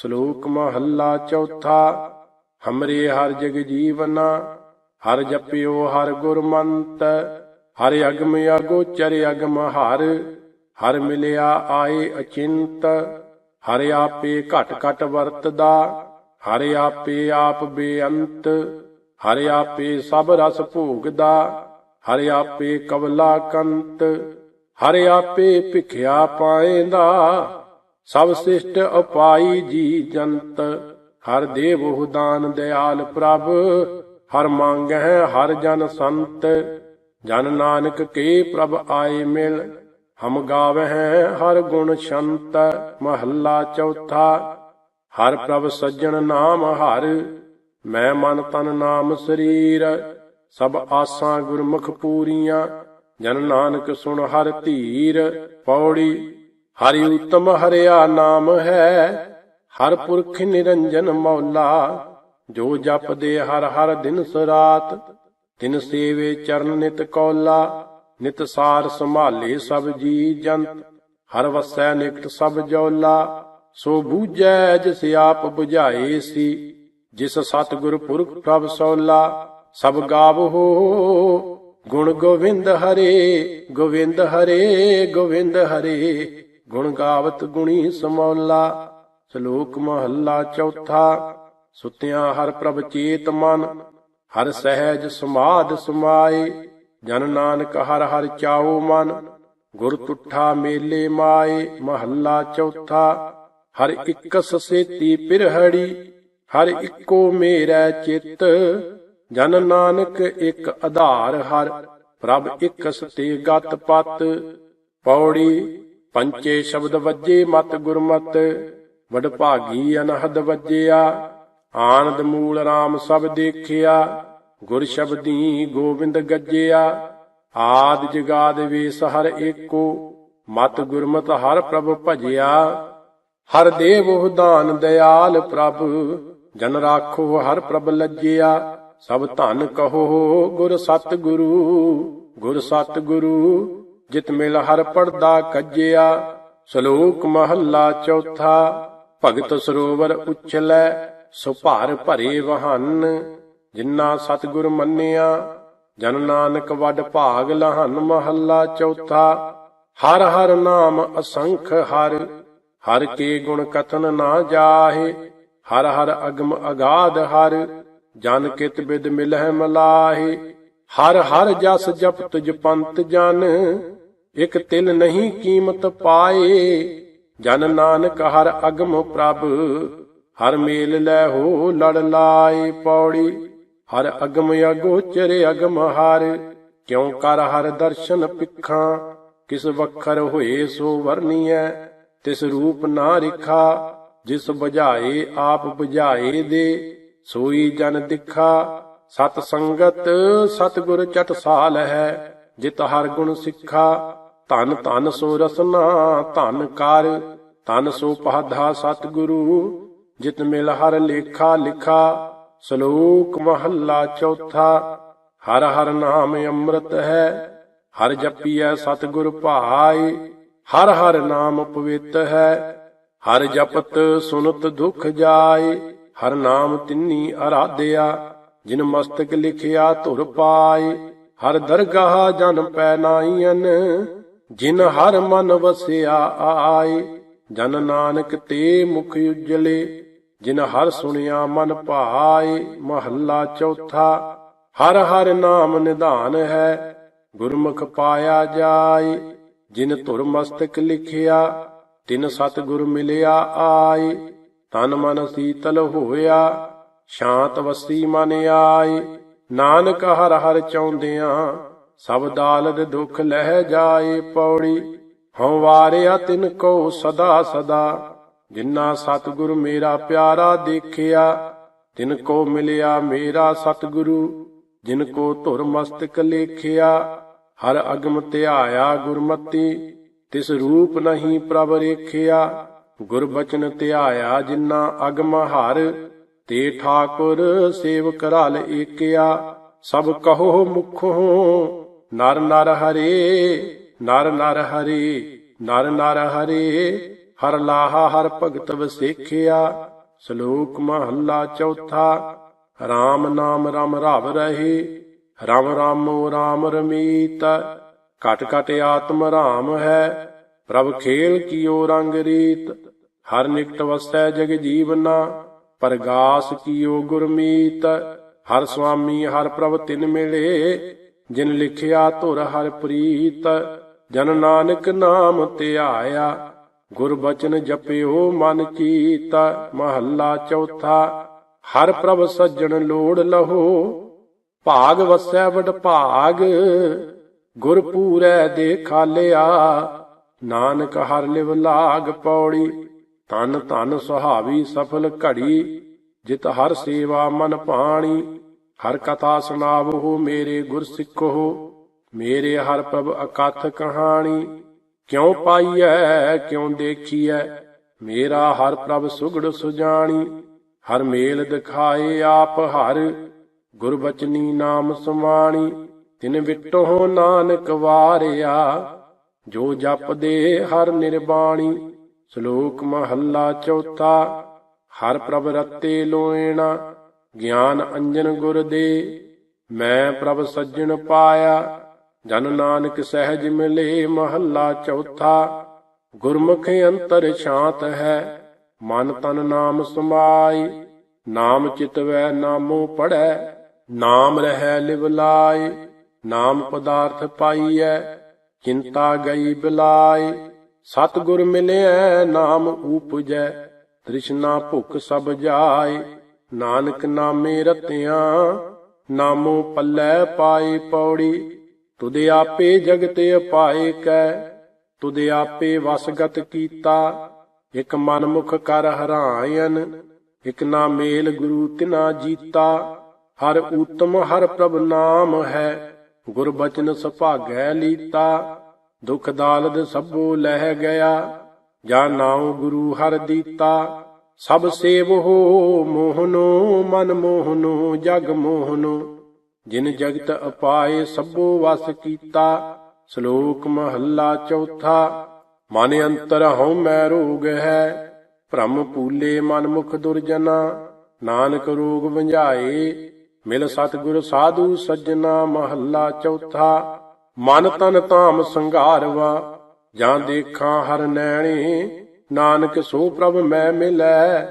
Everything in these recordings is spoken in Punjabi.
ਸ਼ਲੋਕ ਮਹੱਲਾ ਚੌਥਾ, ਹਮਰੇ ਹਰ ਜਗ ਜੀਵਨਾ, ਹਰ ਜਪਿਓ ਹਰ ਗੁਰਮੰਤ, ਹਰ ਅਗਮ ਅਗੋਚਰ ਅਗਮ ਹਰ ਹਰ ਮਿਲਿਆ ਆਏ ਅਚਿੰਤ, ਹਰ ਆਪੇ ਘਟ ਘਟ ਵਰਤਦਾ, ਹਰ ਆਪੇ ਆਪ ਬੇਅੰਤ, ਹਰ ਆਪੇ ਸਭ ਰਸ ਭੋਗਦਾ, ਹਰ ਆਪੇ ਕਵਲਾ ਕੰਤ, ਹਰ ਆਪੇ ਭਿਖਿਆ ਪਾਏਂਦਾ। ਸਭ ਸਿਸ਼ਟ ਅਪਾਈ ਜੀ ਜੰਤ ਹਰ ਦੇਵ ਦਾਨ ਦਿਆਲ ਪ੍ਰਭ, ਹਰ ਮੰਗਹਿ ਹਰ ਜਨ ਸੰਤ, ਜਨ ਨਾਨਕ ਕੇ ਪ੍ਰਭ ਆਏ ਮਿਲ, ਹਮ ਗਾਵਹਿ ਹਰ ਗੁਣ ਸ਼ੰਤ, ਮਹੱਲਾ ਚੌਥਾ, ਹਰ ਪ੍ਰਭ ਸੱਜਣ ਨਾਮ ਹਰ, ਮੈਂ ਮਨ ਤਨ ਨਾਮ ਸਰੀਰ, ਸਭ ਆਸਾਂ ਗੁਰਮੁਖ ਪੂਰੀਆਂ, ਜਨ ਨਾਨਕ ਸੁਣ ਹਰ ਧੀਰ, ਪੌੜੀ ਹਰਿ ਉਤਮ ਹਰਿਆ ਨਾਮ ਹੈ, ਹਰ ਪੁਰਖ ਨਿਰੰਜਨ ਮੌਲਾ। ਜੋ ਜਪਦੇ ਹਰ ਹਰ ਦਿਨ ਸਰਾਤ, ਤਿਨ ਸੇਵੇ ਚਰਨ ਨਿਤ ਕੌਲਾ। ਨਿਤ ਸਾਰ ਸੰਭਾਲੇ ਸਭ ਜੀ ਜੰਤ, ਹਰ ਵਸੈ ਨਿਕਟ ਸਭ ਜੌਲਾ। ਸੋ ਬੂਝੈ ਜਿਸ ਆਪ 부ਝਾਏ ਸੀ, ਜਿਸ ਸਤਿਗੁਰ ਪੁਰਖ ਪ੍ਰਭ ਸੌਲਾ। ਸਭ ਗਾਵੋ ਗੁਣ ਗੋਵਿੰਦ ਹਰੇ ਗੋਵਿੰਦ ਹਰੇ ਗੋਵਿੰਦ ਹਰੇ। ਗੁਣ ਗਾਵਤ ਗੁਣੀ ਸਮੌਲਾ, ਸ਼ਲੋਕ ਮਹੱਲਾ ਚੌਥਾ, ਸੁਤਿਆਂ ਹਰ ਪ੍ਰਭ ਚੇਤ ਮਨ, ਹਰ ਸਹਿਜ ਸਮਾਦ ਸਮਾਏ, ਜਨ ਨਾਨਕ ਹਰ ਹਰ ਚਾਉ ਮਨ, ਗੁਰ ਤੁਠਾ ਮੇਲੇ ਮਾਏ, ਮਹੱਲਾ ਚੌਥਾ, ਹਰ ਇਕਸ ਸੇਤੀ ਪਿਰਹੜੀ, ਹਰ ਇੱਕੋ ਮੇਰਾ ਚਿੱਤ, ਜਨ ਨਾਨਕ ਇੱਕ ਆਧਾਰ ਹਰ, ਪ੍ਰਭ ਇਕਸ ਤੇ ਗਤ ਪਤ, ਪੌੜੀ ਪੰਚੇ ਸ਼ਬਦ ਵੱਜੇ ਮਤ ਗੁਰਮਤ, ਵਡ ਭਾਗੀ ਅਨਹਦ ਵੱਜਿਆ। ਆਨੰਦ ਮੂਲ RAM ਸਭ ਦੇਖਿਆ, ਗੁਰ ਸ਼ਬਦੀ ਗੋਬਿੰਦ ਗੱਜਿਆ। ਆਦ ਜਗਾਦ ਵੇਸ ਹਰ ਏਕੋ, ਮਤ ਗੁਰਮਤ ਹਰ ਪ੍ਰਭ ਭਜਿਆ। ਹਰ ਦੇਵ ਦਾਨ ਦਿਆਲ ਪ੍ਰਭ, ਜਨ ਰਾਖੋ ਹਰ ਪ੍ਰਭ ਲੱਜਿਆ। ਸਭ ਧਨ ਕਹੋ ਗੁਰ ਸਤ ਗੁਰੂ ਗੁਰ ਸਤ ਗੁਰੂ ਜਿਤ ਮਿਲ ਹਰ ਪੜਦਾ ਕੱਜਿਆ, ਸ਼ਲੋਕ ਮਹੱਲਾ ਚੌਥਾ, ਭਗਤ ਸਰੋਵਰ ਉਛਲੈ, ਸੋ ਭਰੇ ਵਹਨ ਜਿਨ੍ਹਾਂ ਸਤਿਗੁਰ ਮੰਨਿਆ, ਜਨ ਨਾਨਕ ਵੱਡ ਭਾਗ ਲਹਨ ਮਹੱਲਾ ਚੌਥਾ, ਹਰ ਹਰ ਨਾਮ ਅਸੰਖ ਹਰ ਹਰ ਕੇ ਗੁਣ ਕਥਨ ਨਾ ਜਾਹੇ, ਹਰ ਹਰ ਅਗਮ ਅਗਾਧ ਹਰ, ਜਨ ਕਿਤ ਬਿਦ ਮਿਲਹਿ ਮਲਾਹੇ, ਹਰ ਹਰ ਜਸ ਜਪਤ ਜਪੰਤ ਜਨ ਇਕ ਤਿਲ ਨਹੀਂ ਕੀਮਤ ਪਾਏ। ਜਨ ਨਾਨਕ ਹਰ ਅਗਮ ਪ੍ਰਭ, ਹਰ ਮੇਲ ਲੈ ਹੋ ਲੜ ਲਾਏ ਪੌੜੀ। ਹਰ ਅਗਮ ਅਗੋਚਰ ਅਗਮ ਹਰ, ਕਿਉ ਕਰ ਹਰ ਦਰਸ਼ਨ ਪਿਖਾਂ? ਕਿਸ ਵਖਰ ਹੋਏ ਸੋ ਵਰਨੀਐ ਤਿਸ ਰੂਪ ਨਾ ਰਿਖਾ। ਜਿਸ ਬੁਝਾਏ ਆਪ ਬੁਝਾਏ ਦੇ, ਸੋਈ ਜਨ ਦਿਖਾ। ਸਤ ਸੰਗਤ, ਸਤਗੁਰ ਚਟਸਾਲ ਹੈ, ਜਿਤ ਹਰ ਗੁਣ ਸਿੱਖਾ। ਧਨ ਧਨ ਸੋ ਰਸਨਾ, ਧਨ ਕਰ, ਧਨ ਸੋ ਪਹਧਾ ਸਤਿਗੁਰੂ, ਜਿਤ ਮਿਲ ਹਰ ਲੇਖਾ ਲਿਖਾ, ਸ਼ਲੋਕ ਮਹੱਲਾ ਚੌਥਾ, ਹਰ ਹਰ ਨਾਮ ਅੰਮ੍ਰਿਤ ਹੈ, ਹਰ ਜਪੀਐ ਸਤਿਗੁਰ ਭਾਈ ਹਰ ਹਰ ਨਾਮ ਪਵਿੱਤ ਹੈ, ਹਰ ਜਪਤ ਸੁਨਤ ਦੁਖ ਜਾਏ ਹਰ ਨਾਮ ਤਿੰਨੀ ਅਰਾਧਿਆ, ਜਿਨ ਮਸਤਕ ਲਿਖਿਆ ਧੁਰ ਪਾਏ ਹਰ ਦਰਗਾਹ ਜਨ ਪੈ ਨਾਈਨ ਜਿਨ ਹਰ ਮਨ ਵਸਿਆ ਆਏ, ਜਨ ਨਾਨਕ ਤੇ ਮੁਖ ਉਜਲੇ। ਜਿਨ ਹਰ ਸੁਣਿਆ ਮਨ ਭਾਏ, ਮਹੱਲਾ ਚੌਥਾ। ਹਰ ਹਰ ਨਾਮ ਨਿਧਾਨ ਹੈ, ਗੁਰਮੁਖ ਪਾਇਆ ਜਾਏ। ਜਿਨ ਧੁਰ ਮਸਤਕ ਲਿਖਿਆ, ਤਿਨ ਸਤਿਗੁਰ ਮਿਲਿਆ ਆਏ। ਤਨ ਮਨ ਸੀਤਲ ਹੋਇਆ, ਸ਼ਾਂਤ ਵਸੀ ਮਨ ਆਏ। ਨਾਨਕ ਹਰ ਹਰ ਚਾਹੁੰਦਿਆਂ ਸਭ ਦਾਲਦ ਦੁਖ ਲਹਿ ਜਾਏ ਪੌੜੀ, ਹਉ ਵਾਰਿਆ ਤਿਨ ਕੋ ਸਦਾ ਸਦਾ। ਜਿਨ੍ਹਾਂ ਸਤਿਗੁਰ ਮੇਰਾ ਪਿਆਰਾ ਦੇਖਿਆ, ਤਿਨ ਕੋ ਮਿਲਿਆ ਮੇਰਾ ਸਤਿਗੁਰੂ। ਜਿਨ ਕੋ ਧੁਰ ਮਸਤਕ ਲੇਖਿਆ, ਹਰ ਅਗਮ ਧਿਆਇਆ ਗੁਰਮਤੀ। ਤਿਸ ਰੂਪ ਨਹੀਂ ਪ੍ਰਭ ਰੇਖਿਆ ਗੁਰਬਚਨ ਧਿਆਇਆ ਜਿਨ੍ਹਾਂ ਅਗਮ ਹਰ। ਤੇ ਠਾਕੁਰ ਸੇਵ ਕਰਾਲ ਏਕਿਆ, ਸਭ ਕਹੋ ਮੁਖ ਹੋ ਨਰ ਨਰ ਹਰੇ, ਨਰ ਨਰ ਹਰੇ, ਨਰ ਨਰ ਹਰੇ, ਹਰ ਲਾਹਾ ਹਰ ਭਗਤ ਵਸੇਖਿਆ, ਸ਼ਲੋਕ ਮਹੱਲਾ ਚੌਥਾ RAM ਨਾਮ ਰਮ ਰਵ ਰਹੇ, ਰਮ ਰਾਮੋ ਰਾਮ ਰਮੀਤ, ਘਟ ਘਟ ਆਤਮ ਰਾਮ ਹੈ, ਪ੍ਰਭ ਖੇਲ ਕੀਓ ਰੰਗ ਰੀਤ, ਹਰ ਨਿਕਟ ਵਸੈ ਜਗ ਜੀਵਨਾ, ਪਰਗਾਸ ਕੀਓ ਗੁਰਮੀਤ, ਹਰ ਸੁਆਮੀ ਹਰ ਪ੍ਰਭ ਤਿਨ ਮਿਲੇ ਜਿਨ ਲਿਖਿਆ ਧੁਰ ਹਰ ਪ੍ਰੀਤ, ਜਨ ਨਾਨਕ ਨਾਮ ਧਿਆਇਆ ਗੁਰ ਬਚਨ ਜਪਿਓ ਮਨ ਚੀਤਾ, ਮਹੱਲਾ ਚੌਥਾ, ਹਰ ਪ੍ਰਭ ਸੱਜਣ ਲੋੜ ਲਹੋ। ਭਾਗ ਵਸੈ ਵਡ ਭਾਗ, ਗੁਰ ਪੂਰੈ ਦੇ ਖਾਲਿਆ ਨਾਨਕ ਹਰ ਲਿਵ ਲਾਗ ਪੌੜੀ ਤਨ ਧਨ ਸੁਹਾਵੀ ਸਫਲ ਘੜੀ, ਜਿਤ ਹਰ ਸੇਵਾ ਮਨ ਪਾਣੀ। ਹਰ ਕਥਾ ਸੁਣਾਵੋ ਮੇਰੇ ਗੁਰ ਸਿੱਖੋ ਮੇਰੇ ਹਰ ਪ੍ਰਭ ਅਕਥ ਕਹਾਣੀ। ਕਿਉ ਪਾਈਐ, ਕਿਉ ਦੇਖੀਐ, ਮੇਰਾ ਹਰ ਪ੍ਰਭ ਸੁਗੜ ਸੁਜਾਣੀ। ਹਰ ਮੇਲ ਦਿਖਾਏ ਆਪ ਹਰ, ਗੁਰਬਚਨੀ ਨਾਮ ਸਮਾਣੀ। ਤਿਨ ਵਿਟੋ ਨਾਨਕ ਵਾਰਿਆ, ਜੋ ਜਪਦੇ ਹਰ ਨਿਰਬਾਣੀ। ਸ਼ਲੋਕ ਮਹੱਲਾ ਚੌਥਾ, ਹਰ ਪ੍ਰਭ ਰਤੇ ਲੋਇਣਾ ਗਿਆਨ ਅੰਜਨ ਗੁਰ ਦੇ। ਮੈਂ ਪ੍ਰਭ ਸੱਜਣ ਪਾਇਆ, ਜਨ ਨਾਨਕ ਸਹਿਜ ਮਿਲੇ ਮਹੱਲਾ ਚੌਥਾ। ਗੁਰਮੁਖ ਅੰਤਰ ਸ਼ਾਂਤ ਹੈ, ਮਨ ਤਨ ਨਾਮ ਸਮਾਈ ਨਾਮ ਚਿਤਵੈ ਨਾਮੋ ਪੜੈ ਨਾਮ ਰਹਿ ਲਿਵ ਲਾਇ ਨਾਮ ਪਦਾਰਥ ਪਾਈਐ, ਚਿੰਤਾ ਗਈ ਬਿਲਾਇ ਸਤ ਗੁਰ ਮਿਲਿਆ ਨਾਮ ਉਪਜੈ ਤ੍ਰਿਸ਼ਨਾ ਭੁਖ ਸਭ ਜਾਏ। ਨਾਨਕ ਨਾਮੇ ਰਤਿਆਂ, ਨਾਮੋ ਪੱਲੇ ਪਾਏ ਪੌੜੀ। ਤੁਦੇ ਆਪੇ ਜਗਤ ਅਪਾਏ ਕੈ ਤੁਦੇ ਆਪੇ ਵਸਗਤ ਕੀਤਾ। ਇਕ ਮਨ ਮੁਖ ਕਰ ਹਰਾਇਨ, ਇਕ ਨਾ ਮੇਲ ਗੁਰੂ ਤਿਨਾ ਜੀਤਾ। ਹਰ ਊਤਮ, ਹਰ ਪ੍ਰਭ ਨਾਮ ਹੈ, ਗੁਰ ਬਚਨ ਸੁਭਾਗੈ ਲੀਤਾ। ਦੁਖ ਦਾਲਦ ਸਭੋ ਲਹਿ ਗਿਆ, ਜਾਂ ਨਾਉ ਗੁਰੂ ਹਰ ਦੀਤਾ। ਸਭ ਸੇਵ ਹੋ ਮੋਹਨੋ, ਮਨ ਮੋਹਨੋ, ਜਗ ਮੋਹਨੋ। ਜਿਨ ਜਗਤ ਅਪਾਏ ਸਭੋ ਵਸ ਕੀਤਾ, ਸ਼ਲੋਕ ਮਹੱਲਾ ਚੌਥਾ, ਮਨ ਅੰਤਰ ਹਉ ਮੈਂ ਰੋਗ ਹੈ, ਭ੍ਰਮ ਪੂਲੇ ਮਨ ਮੁਖ ਦੁਰਜਨਾ। ਨਾਨਕ ਰੋਗ ਵੰਝਾਏ, ਮਿਲ ਸਤਿਗੁਰ ਸਾਧੂ ਸੱਜਣਾ ਮਹੱਲਾ ਚੌਥਾ। ਮਨ ਤਨ ਧਾਮ ਸੰਘਾਰਵਾ, ਜਾਂ ਦੇਖਾਂ ਹਰ ਨੈਣੇ ਨਾਨਕ ਸੋ ਪ੍ਰਭ ਮੈਂ ਮਿਲੈ,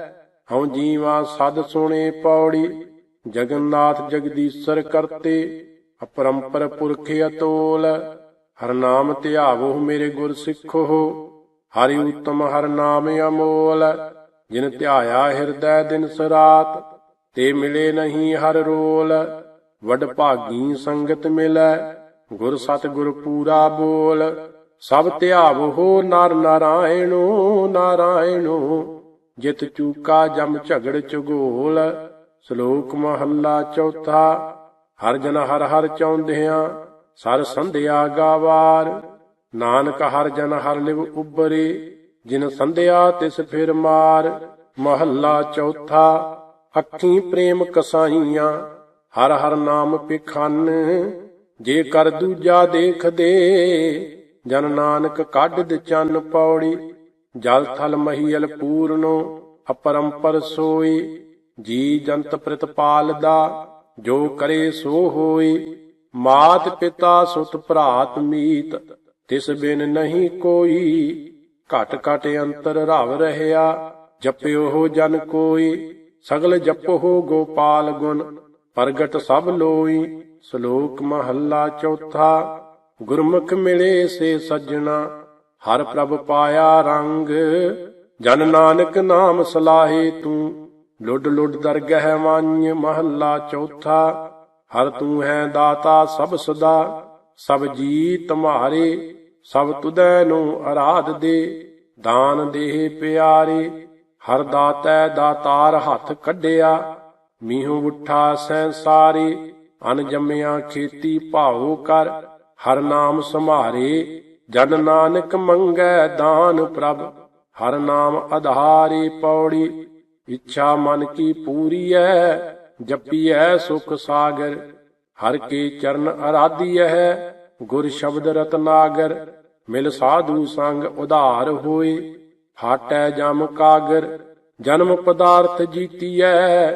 ਹਉ ਜੀਵਾ ਸਦ ਸੁਣੇ ਪੌੜੀ, ਜਗਨਨਾਥ ਜਗਦੀਸ਼ਰ ਕਰਤੇ, ਅਪਰੰਪਰ ਪੁਰਖ ਅਤੋਲ, ਹਰ ਨਾਮ ਧਿਆਵੋ ਮੇਰੇ ਗੁਰ ਸਿੱਖੋ, ਹਰਿ ਉਤਮ ਹਰ ਨਾਮ ਅਮੋਲ, ਜਿਨ ਧਿਆਇਆ ਹਿਰਦੈ ਦਿਨ ਸਰਾਤ, ਤੇ ਮਿਲੇ ਨਹੀਂ ਹਰ ਰੋਲ, ਵਡ ਭਾਗੀ ਸੰਗਤ ਮਿਲੈ, ਗੁਰ ਸਤ ਗੁਰ ਪੂਰਾ ਬੋਲ ਸਭ ਧਿਆਵੋ ਨਰ ਨਾਰਾਇਣੋ ਨਾਰਾਇਣੋ, ਜਿਤ ਚੂਕਾ ਜਮ ਝਗੜ ਚਗੋਲ ਸ਼ਲੋਕ ਮਹੱਲਾ ਚੌਥਾ, ਹਰ ਜਨ ਹਰ ਹਰ ਚਾਹੁੰਦਿਆਂ, ਸਰ ਸੰਧਿਆ ਗਾਵਾਰ, ਨਾਨਕ ਹਰ ਜਨ ਹਰ ਲਿਵ ਉਬਰੇ ਜਿਨ ਸੰਧਿਆ ਤਿਸ ਫਿਰ ਮਾਰ, ਮਹੱਲਾ ਚੌਥਾ, ਅੱਖੀ ਪ੍ਰੇਮ ਕਸਾਈਆਂ, ਹਰ ਹਰ ਨਾਮ ਪਿਖਨ, ਜੇ ਕਰ ਦੂਜਾ ਦੇਖਦੇ ਜਨ ਨਾਨਕ ਕੱਢ ਚੰਨ ਪੌੜੀ, ਜਲ ਥਲ ਮਹੀਲ ਪੂਰਨੋ, ਅਪਰੰਪਰ ਸੋਈ, ਜੀ ਜੰਤ ਪ੍ਰਤਪਾਲ ਦਾ ਜੋ ਕਰੇ ਸੋ ਹੋਈ, ਮਾਤ ਪਿਤਾ ਸੁਤ ਭਰਾਤ ਮੀਤ, ਤਿਸ ਬਿਨ ਨਹੀਂ ਕੋਈ, ਘਟ ਘਟ ਅੰਤਰ ਰਵ ਰਹਿਆ, ਜਪਿਓ ਹੋ ਜਨ ਕੋਈ, ਸਗਲ ਜਪੋ ਗੋਪਾਲ ਗੁਣ, ਪ੍ਰਗਟ ਸਭ ਲੋਈ, ਸ਼ਲੋਕ ਮਹੱਲਾ ਚੌਥਾ ਗੁਰਮੁਖ ਮਿਲੇ ਸੇ ਸੱਜਣਾ, ਹਰ ਪ੍ਰਭ ਪਾਇਆ ਰੰਗ। ਜਨ ਨਾਨਕ ਨਾਮ ਸਲਾਹੇ ਤੂੰ, ਲੁੱਡ ਲੁੱਡ ਦਰਗਹਿ ਵਾਂਝ ਮਹੱਲਾ ਚੌਥਾ। ਹਰ ਤੂੰ ਹੈ ਦਾਤਾ ਸਭ ਸਦਾ, ਸਭ ਜੀ ਤੁਮਾਰੇ ਸਭ ਤੁਦੈ ਨੂੰ ਅਰਾਧ ਦੇ। ਦਾਨ ਦੇਹ ਪਿਆਰੇ, ਹਰ ਦਾਤੈ ਦਾਤਾਰ ਹੱਥ ਕੱਢਿਆ। ਮੀਹੂ ਉਠਾ ਸੈਂਸਾਰੇ ਅਨ ਜੰਮਿਆ ਖੇਤੀ ਭਾਉ ਕਰ। ਹਰ ਨਾਮ ਸੰਭਾਰੇ, ਜਨ ਨਾਨਕ ਮੰਗੈ ਦਾਨ ਪ੍ਰਭ। ਹਰ ਨਾਮ ਆਧਾਰੇ ਪੌੜੀ, ਇੱਛਾ ਮਨ ਕੀ ਪੂਰੀ ਹੈ ਜਪੀਐ ਸੁਖ ਸਾਗਰ। ਹਰ ਕੇ ਚਰਨ ਅਰਾਧੀਐ, ਗੁਰ ਸ਼ਬਦ ਰਤਨਾਗਰ ਮਿਲ ਸਾਧੂ ਸੰਗ ਉਧਾਰ ਹੋਏ, ਫਾਟੈ ਜਮ ਕਾਗਰ। ਜਨਮ ਪਦਾਰਥ ਜੀਤੀਐ,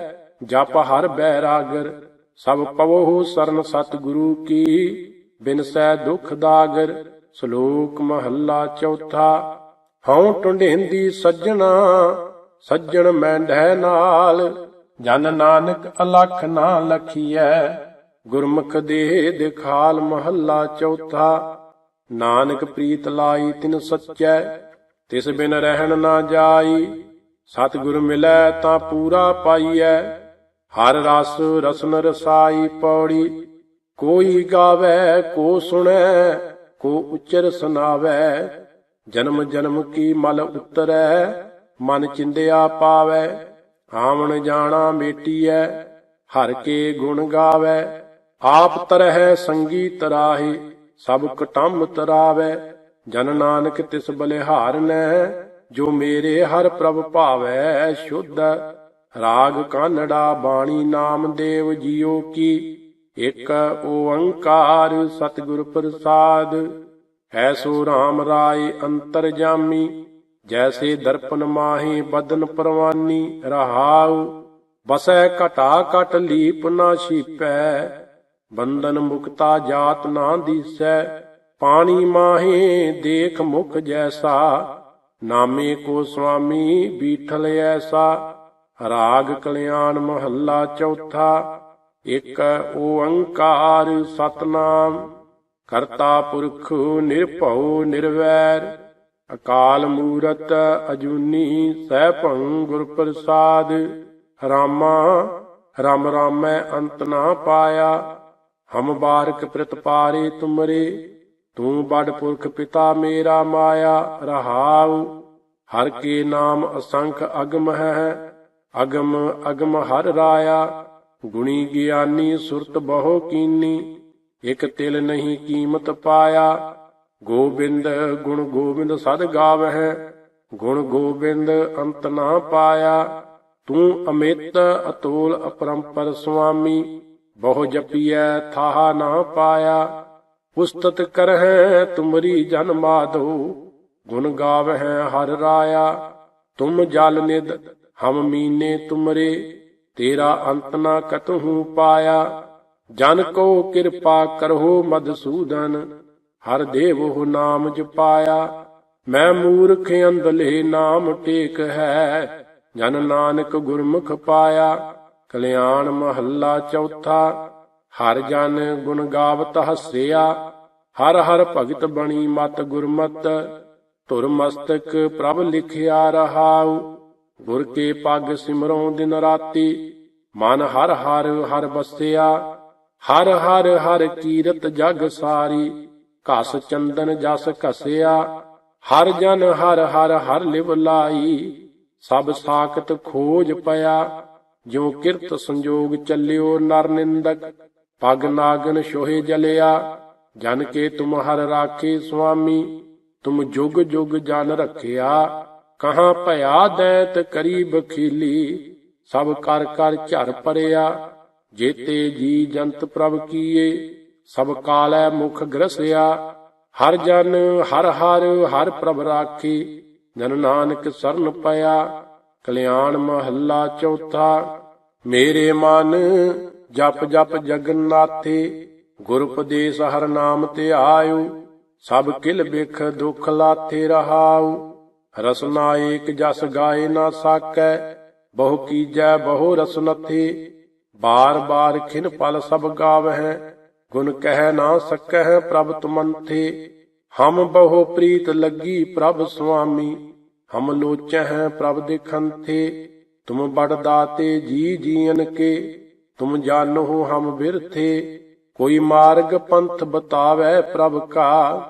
ਜਪ ਹਰ ਬੈਰਾਗਰ। ਸਭ ਪਵੋ ਸਰਨ ਸਤਿਗੁਰੂ ਕੀ ਬਿਨਸੈ ਦੁਖ ਦਾਗਰ, ਸ਼ਲੋਕ ਮਹੱਲਾ ਚੌਥਾ। ਹਉ ਟੁੰਡੇਂਦੀ ਸੱਜਣਾ, ਸੱਜਣ ਮੈਂਢੈ ਨਾਲ। ਜਨ ਨਾਨਕ ਅਲਖ ਨਾ ਲਖੀਐ, ਗੁਰਮੁਖ ਦੇਹ ਦਿਖਾਲ ਮਹੱਲਾ ਚੌਥਾ। ਨਾਨਕ ਪ੍ਰੀਤ ਲਾਈ ਤਿਨ ਸੱਚੈ, ਤਿਸ ਬਿਨ ਰਹਿਣ ਨਾ ਜਾਈ। ਸਤਿਗੁਰ ਮਿਲੈ ਤਾਂ ਪੂਰਾ ਪਾਈਐ, ਹਰ ਰਸ ਰਸਨ ਰਸਾਈ ਪੌੜੀ। ਕੋਈ ਗਾਵੇ, ਕੋ ਸੁਣੈ, ਕੋ ਉਚਰ ਸੁਨਾਵੇ ਜਨਮ ਜਨਮ ਕੀ ਮਲ ਉਤਰੈ, ਮਨ ਚਿੰਦਿਆ ਪਾਵੇ। ਆਵਣ ਜਾਣਾ ਮੇਟੀਐ, ਹਰ ਕੇ ਗੁਣ ਗਾਵੇ। ਆਪ ਤਰਹਿ ਸੰਗੀ ਤਰਾਹੀ ਸਭ ਕਟੰਬ ਤਰਾਵੇ। ਜਨ ਨਾਨਕ ਤਿਸ ਬਲਿਹਾਰਨੈ ਜੋ ਮੇਰੇ ਹਰ ਪ੍ਰਭ ਭਾਵੈ ਸ਼ੁੱਧ। ਰਾਗ ਕਾਨੜਾ ਬਾਣੀ ਨਾਮ ਦੇਵ ਜੀਓ ਕੀ ਇਕ ਓੰਕਾਰ ਸਤਿਗੁਰ ਪ੍ਰਸਾਦ ਐਸੋ RAM ਰਾਏ ਅੰਤਰ ਜਾਮੀ ਜੈਸੇ ਦਰਪਨ ਮਾਹੀ ਬਦਨ ਪਰਵਾਨੀ ਰਹਾਉ, ਬਸੈ ਘਟਾ ਘਟ ਲੀਪ ਨਾ ਛੀਪੈ, ਬੰਧਨ ਮੁਕਤਾ ਜਾਤ ਨਾ ਦੀਸੈ, ਪਾਣੀ ਮਾਹੇ ਦੇਖ ਮੁਖ ਜੈਸਾ, ਨਾਮੇ ਕੋ ਸੁਆਮੀ ਬੀਠਲ ਐਸਾ, ਰਾਗ ਕਲਿਆਣ ਮਹੱਲਾ ਚੌਥਾ ਇਕ ਓੰਕਾਰ ਸਤਨਾਮ, ਕਰਤਾ ਪੁਰਖ ਨਿਰਭਉ ਨਿਰਵੈਰ, ਅਕਾਲ ਮੂਰਤ ਅਜੂਨੀ ਸੈਭੰ ਗੁਰ ਪ੍ਰਸਾਦ ਰਾਮਾ, ਰਾਮ ਰਾਮੈ ਅੰਤ ਨਾ ਪਾਇਆ, ਹਮ ਬਾਰਕ ਪ੍ਰਿਤ ਪਾਰੇ ਤੁਮਰੇ, ਤੂੰ ਬੜ ਪੁਰਖ ਪਿਤਾ ਮੇਰਾ ਮਾਇਆ, ਰਹਾਉ, ਹਰ ਕੇ ਨਾਮ ਅਸੰਖ ਅਗਮ ਹੈ, ਅਗਮ ਅਗਮ ਹਰ ਰਾਇਆ ਗੁਣੀ ਗਿਆਨੀ ਸੁਰਤ ਬਹੁ ਕੀਨੀ, ਇਕ ਤਿਲ ਨਹੀਂ ਕੀਮਤ ਪਾਇਆ। ਗੋਬਿੰਦ, ਗੁਣ ਗੋਬਿੰਦ ਸਦ ਗਾਵਹਿ, ਗੁਣ ਗੋਬਿੰਦ ਅੰਤ ਨਾ ਪਾਇਆ। ਤੂੰ ਅਮਿਤ ਅਤੋਲ ਅਪਰੰਪਰ ਸੁਆਮੀ, ਬਹੁ ਜਪੀਐ ਥਾਹ ਨਾ ਪਾਇਆ। ਉਸਤਤ ਕਰਹਿ ਤੁਮਰੀ ਜਨ ਮਾਧੋ, ਗੁਣ ਗਾਵਹਿ ਹਰ ਰਾਇਆ। ਤੁਮ ਜਲ ਨਿਦ ਹਮ ਮੀਨੇ ਤੁਮਰੇ। ਤੇਰਾ ਅੰਤ ਨਾ ਕਤਹੂ ਪਾਇਆ, ਜਨ ਕੋ ਕਿਰਪਾ ਕਰੋ ਮਦਸੂਦਨ ਹਰ ਦੇਵੋ ਨਾਮ ਜਪਾਇਆ। ਮੈਂ ਮੂਰਖ ਅੰਦਲੇ ਨਾਮ ਟੇਕ ਹੈ, ਜਨ ਨਾਨਕ ਗੁਰਮੁਖ ਪਾਇਆ। ਕਲਿਆਣ ਮਹੱਲਾ ਚੌਥਾ, ਹਰ ਜਨ ਗੁਣ ਗਾਵਤ ਹੱਸਿਆ। ਹਰ ਹਰ ਭਗਤ ਬਣੀ ਮਤ ਗੁਰਮਤ, ਧੁਰ ਮਸਤਕ ਪ੍ਰਭ ਲਿਖਿਆ ਰਹਾਉ। ਗੁਰ ਕੇ ਪਗ ਸਿਮਰੋਂ ਦਿਨ ਰਾਤੀ, ਮਨ ਹਰ ਹਰ ਹਰ ਬਸਿਆ ਹਰ ਹਰ ਹਰ ਕੀਰਤ ਜਗ ਸਾਰੀ, ਘਸ ਚੰਦਨ ਜਸ ਘਸਿਆ, ਹਰ ਜਨ ਹਰ ਹਰ ਹਰ ਲਿਵ ਲਾਈ, ਸਭ ਸਾਖਤ ਖੋਜ ਪਿਆ, ਜਿਉ ਕਿਰਤ ਸੰਜੋਗ ਚੱਲਿਓ ਨਰ ਨਿੰਦਕ, ਪਗ ਨਾਗਨ ਸ਼ੋਹੇ ਜਲਿਆ, ਜਨ ਕੇ ਤੁਮ ਹਰ ਰਾਖੇ ਸੁਆਮੀ, ਤੁਮ ਜੁਗ ਜੁਗ ਜਨ ਰੱਖਿਆ। ਕਹਾਂ ਭਇਆ ਦੈਤ ਕਰੀ ਬਖੀਲੀ ਸਭ ਕਰ ਕਰ ਝਰ ਪਰਿਆ, ਜੇਤੇ ਜੀ ਜੰਤ ਪ੍ਰਭ ਕੀਏ, ਸਭ ਕਾਲੈ ਮੁਖ ਗ੍ਰਸਿਆ, ਹਰ ਜਨ, ਹਰ ਹਰ ਹਰ ਪ੍ਰਭ ਰਾਖੀ, ਜਨ ਨਾਨਕ ਸਰਨ ਪਿਆ, ਕਲਿਆਣ ਮਹੱਲਾ ਚੌਥਾ, ਮੇਰੇ ਮਨ ਜਪ ਜਪ ਜਗਨਨਾਥੇ, ਗੁਰ ਉਪਦੇਸ਼ ਹਰ ਨਾਮ ਤੇ ਆਇਓ, ਸਭ ਕਿਲ ਬਿਖ ਦੁਖ ਲਾਥੇ ਰਹਾਉ ਰਸਨਾ ਏਕ ਜਸ ਗਾਏ ਨਾ ਸਾਕੈ, ਬਹੁ ਕੀਜੈ ਬਹੁ ਰਸਨਥੇ ਬਾਰ ਬਾਰ ਖਿਨ ਪਲ ਸਭ ਗਾਵਹਿ, ਗੁਣ ਕਹਿ ਨਾ ਸਕਹਿ ਪ੍ਰਭ ਤੁਮੰਥੇ। ਹਮ ਬਹੁ ਪ੍ਰੀਤ ਲੱਗੀ ਪ੍ਰਭ ਸੁਆਮੀ, ਹਮ ਲੋਚਹਿ ਪ੍ਰਭ ਦੇਖੰਥੇ। ਤੁਮ ਬੜ ਦਾਤੇ ਜੀ ਜੀਨ ਕੇ, ਤੁਮ ਜਾਣੋ ਹਮ ਬਿਰਥੇ। ਕੋਈ ਮਾਰਗ ਪੰਥ ਬਤਾਵੇ ਪ੍ਰਭ ਕਾ,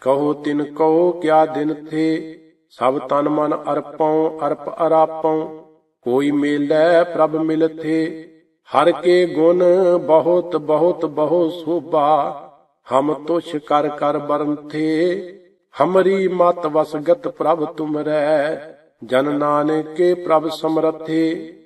ਕਹੋ ਤਿਨ ਕਹੋ ਕਿਆ ਦਿਨ ਥੇ। ਸਭ ਤਨ ਮਨ ਅਰਪਉ, ਅਰਪ ਅਰਾਪਉ। ਕੋਈ ਮੇਲੈ, ਪ੍ਰਭ ਮਿਲਥੇ। ਹਰ ਕੇ ਗੁਣ ਬਹੁਤ ਬਹੁਤ ਬਹੁ ਸੋਭਾ। ਹਮ ਤੁਛ ਕਰ ਕਰ ਬਰੰਥੇ। ਹਮਰੀ ਮਤ ਵਸਗਤ ਪ੍ਰਭ ਤੁਮਰੈ। ਜਨ ਨਾਨਕੇ ਪ੍ਰਭ ਸਮਰਥੇ।